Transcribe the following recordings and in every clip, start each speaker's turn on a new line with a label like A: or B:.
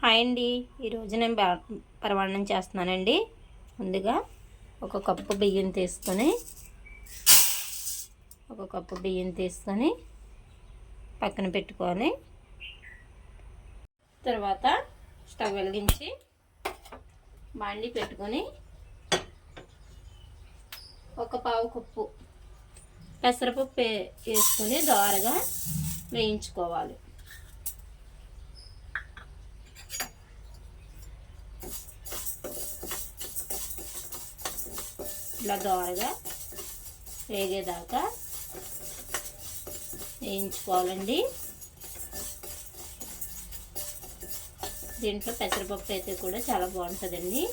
A: Hi అండి. ఈరోజు నేను పరమాన్నం చేస్తున్నానండి. ముందుగా ఒక కప్పు బియ్యం తీసుకొని ఒక కప్పు బియ్యం తీసుకొని పక్కన పెట్టుకొని తర్వాత స్టవ్ వెలిగించి బాండి పెట్టుకొని ఒక పావు కప్పు పెసరపప్పు వేసుకొని దోరగా వేయించుకోవాలి. ఇట్లా దోరగా వేగేదాకా వేయించుకోవాలండి. దీంట్లో పెసరపప్పు అయితే కూడా చాలా బాగుంటుందండి.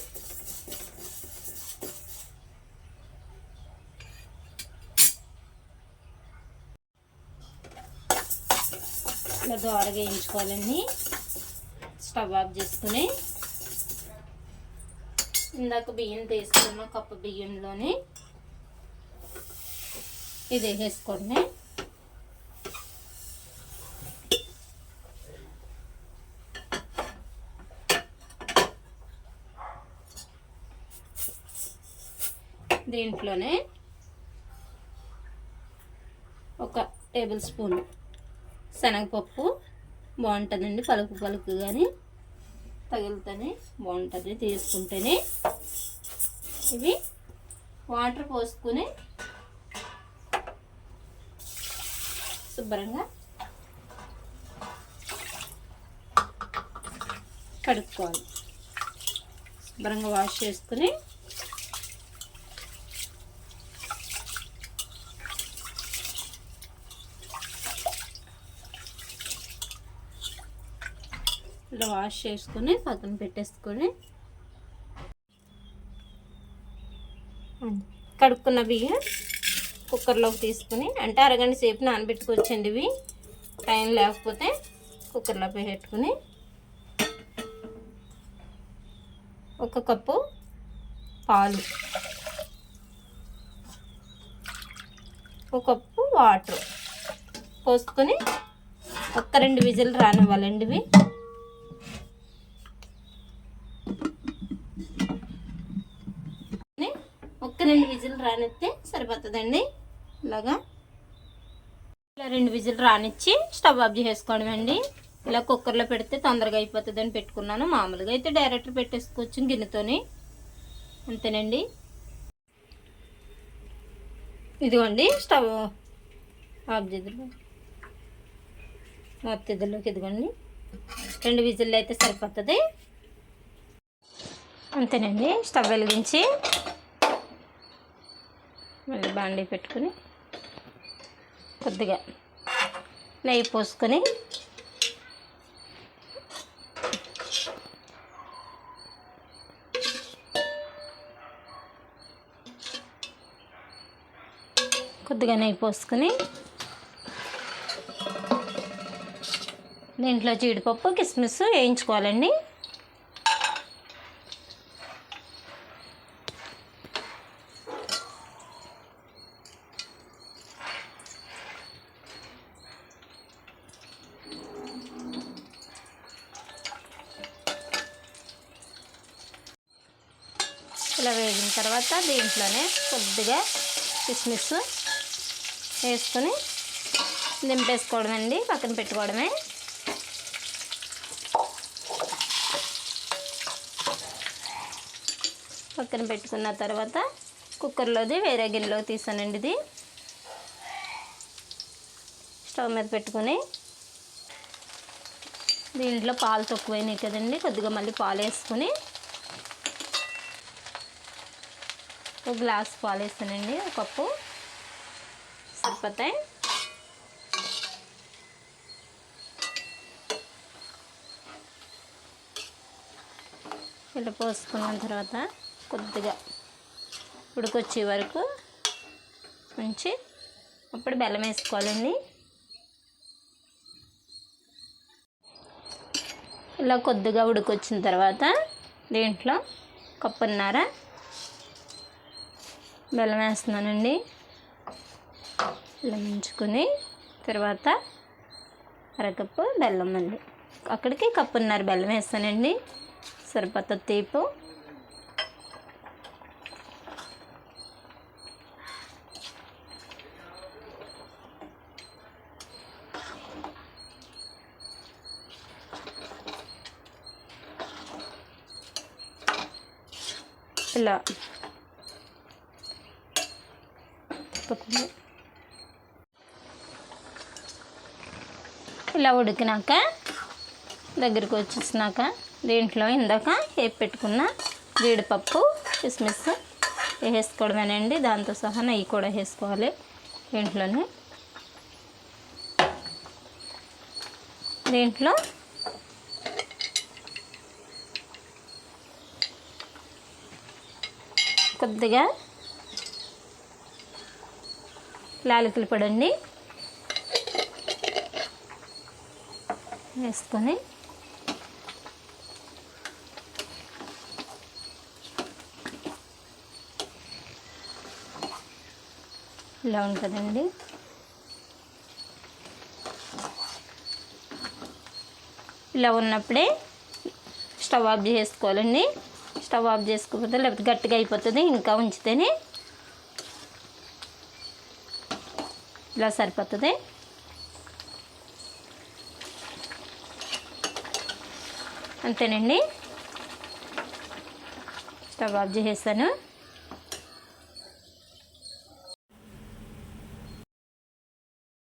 A: ఇలా దోరగా వేయించుకోవాలండి. స్టవ్ ఆఫ్ చేసుకుని ఇందాక బియ్యం తీసుకున్న కప్పు బియ్యంలోని ఇది వేసుకోండి. దీంట్లోనే ఒక టేబుల్ స్పూన్ శనగపప్పు బాగుంటుందండి పలుకు పలుకు కానీ తగిలితేనే బాగుంటుంది తీసుకుంటేనే. ఇవి వాటర్ పోసుకుని శుభ్రంగా కడుక్కోవాలి. శుభ్రంగా వాష్ చేసుకుని ఇలా వాష్ చేసుకుని పక్కన పెట్టేసుకొని కడుక్కున్న బియ్యం కుక్కర్లోకి తీసుకుని అంటే అరగంట సేపు నానబెట్టుకొచ్చండి ఇవి. టైం లేకపోతే కుక్కర్లో పెట్టుకుని ఒక కప్పు పాలు ఒక కప్పు వాటర్ పోసుకొని ఒక్క రెండు విజిల్ రానివ్వాలండి ఇవి ఒక్క రెండు విజిల్ రానిస్తే సరిపోతుందండి. ఇలాగా. ఇలా రెండు విజిల్ రానిచ్చి స్టవ్ ఆఫ్ చేసుకోవడం అండి ఇలా కుక్కర్లో పెడితే తొందరగా అయిపోతుందని పెట్టుకున్నాను. మామూలుగా అయితే డైరెక్ట్ పెట్టేసుకోవచ్చు గిన్నెతోని. అంతేనండి. ఇదిగోండి స్టవ్ ఆఫ్ చేద్దాం. ఆఫ్ చేద్దాంలోకి ఇదిగోండి. రెండు విజిల్లు అయితే సరిపోతుంది. అంతేనండి స్టవ్ వెలిగించి మళ్ళీ బాండీ పెట్టుకుని కొద్దిగా నెయ్యి పోసుకొని కొద్దిగా నెయ్యి పోసుకొని దీంట్లో జీడిపప్పు కిస్మిస్ వేయించుకోవాలండి. ఇట్లా వేగిన తర్వాత దీంట్లోనే కొద్దిగా కిస్మిస్ వేసుకొని దింపేసుకోవడమండి పక్కన పెట్టుకోవడమే. పక్కన పెట్టుకున్న తర్వాత కుక్కర్లోది వేరే గిన్నెలో తీసానండి ఇది. స్టవ్ మీద పెట్టుకొని దీంట్లో పాలు తక్కువైనాయి కదండి కొద్దిగా మళ్ళీ పాలు వేసుకొని ఒక గ్లాస్ పాలు వేస్తానండి ఒక కప్పు. సరిపోతాయి. ఇలా పోసుకున్న తర్వాత కొద్దిగా ఉడికొచ్చే వరకు ఉంచి అప్పుడు బెల్లం వేసుకోవాలండి. ఇలా కొద్దిగా ఉడికొచ్చిన తర్వాత దీంట్లో కప్పున్నారా బెల్లం వేస్తున్నానండి. ఇలా తర్వాత అరకప్పు బెల్లం అండి. అక్కడికి కప్పున్నర బెల్లం వేస్తానండి. సరిపోతుంది తీపు. ఇలా. తప్పకుండా. ఇలా ఉడికినాక దగ్గరికి వచ్చేసినాక దీంట్లో ఇందాక వేపి పెట్టుకున్న జీడిపప్పు కిస్మిస్ వేసుకోవడమేనండి. దాంతో సహా నెయ్యి కూడా వేసుకోవాలి దీంట్లోనే. దీంట్లో కొద్దిగా లాలికలు పడండి. వేసుకొని. ఇలా ఉంటుందండి. ఇలా ఉన్నప్పుడే స్టవ్ ఆఫ్ చేసుకోవాలండి. స్టవ్ ఆఫ్ చేసుకోకపోతే లేకపోతే గట్టిగా అయిపోతుంది. ఇంకా ఉంచితేనే ఇలా సరిపోతుంది. అంతేనండి. స్టవ్ ఆఫ్ చేసేసాను.